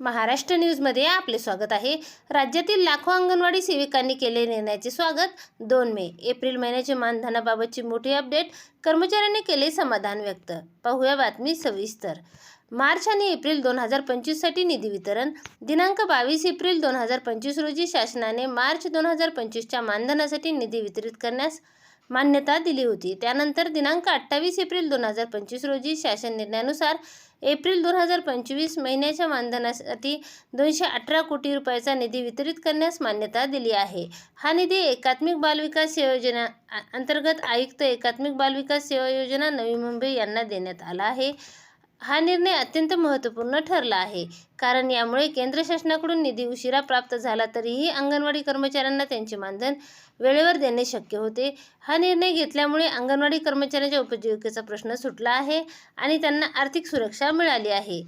महाराष्ट्र न्यूजमध्ये आपले स्वागत आहे. राज्यातील लाखो अंगणवाडी सेविकांनी केले निर्णयाचे स्वागत. दोन मे एप्रिल महिन्याच्या मानधनाबाबतची मोठी अपडेट. कर्मचाऱ्यांनी केले समाधान व्यक्त. पाहूया बातमी सविस्तर. मार्च आणि एप्रिल दोन हजार पंचवीससाठी निधी वितरण. दिनांक बावीस एप्रिल दोन हजार पंचवीस रोजी शासनाने मार्च दोन हजार पंचवीसच्या मानधनासाठी निधी वितरित करण्यास मान्यता दिली होती. त्यानंतर दिनांक अठ्ठावीस एप्रिल दोन हजार पंचवीस रोजी शासन निर्णयानुसार एप्रिल दोन हजार पंचवीस महिन्याच्या मानधनासाठी दोनशे अठरा कोटी रुपयाचा निधी वितरित करण्यास मान्यता दिली आहे. हा निधी एकात्मिक बालविकास सेवा योजना अंतर्गत आयुक्त एकात्मिक बालविकास सेवा योजना नवी मुंबई यांना देण्यात आला आहे. हा निर्णय अत्यंत महत्त्वपूर्ण ठरला आहे. कारण यामुळे केंद्र शासनाकडून निधी उशिरा प्राप्त झाला तरीही अंगणवाडी कर्मचाऱ्यांना त्यांचे मानधन वेळेवर देणे शक्य होते. हा निर्णय घेतल्यामुळे अंगणवाडी कर्मचाऱ्यांच्या उपजीविकेचा प्रश्न सुटला आहे आणि त्यांना आर्थिक सुरक्षा मिळाली आहे.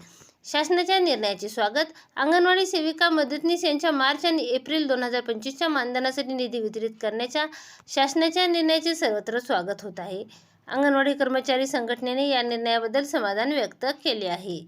शासनाच्या निर्णयाचे स्वागत. अंगणवाडी सेविका मदतनीस यांच्या मार्च आणि एप्रिल दोन हजार पंचवीसच्या मानधनासाठी निधी वितरित करण्याच्या शासनाच्या निर्णयाचे सर्वत्र स्वागत होत आहे. अंगणवाडी कर्मचारी संघटनेने या निर्णयाबद्दल समाधान व्यक्त केले आहे.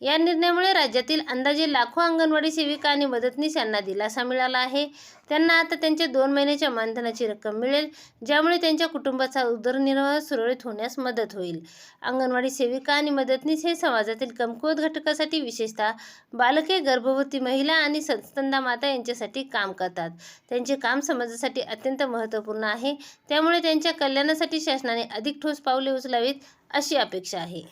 या निर्णयामुळे राज्यातील अंदाजे लाखो अंगणवाडी सेविका आणि मदतनीस यांना दिलासा मिळाला आहे. त्यांना आता त्यांच्या दोन महिन्याच्या मानधनाची रक्कम मिळेल ज्यामुळे त्यांच्या कुटुंबाचा उदरनिर्वाह सुरळीत होण्यास मदत होईल. अंगणवाडी सेविका आणि मदतनीस हे समाजातील कमकुवत घटकासाठी विशेषतः बालके गर्भवती महिला आणि संस्तंदा माता यांच्यासाठी काम करतात. त्यांचे काम समाजासाठी अत्यंत महत्त्वपूर्ण आहे. त्यामुळे त्यांच्या कल्याणासाठी शासनाने अधिक ठोस पावले उचलावीत अशी अपेक्षा आहे.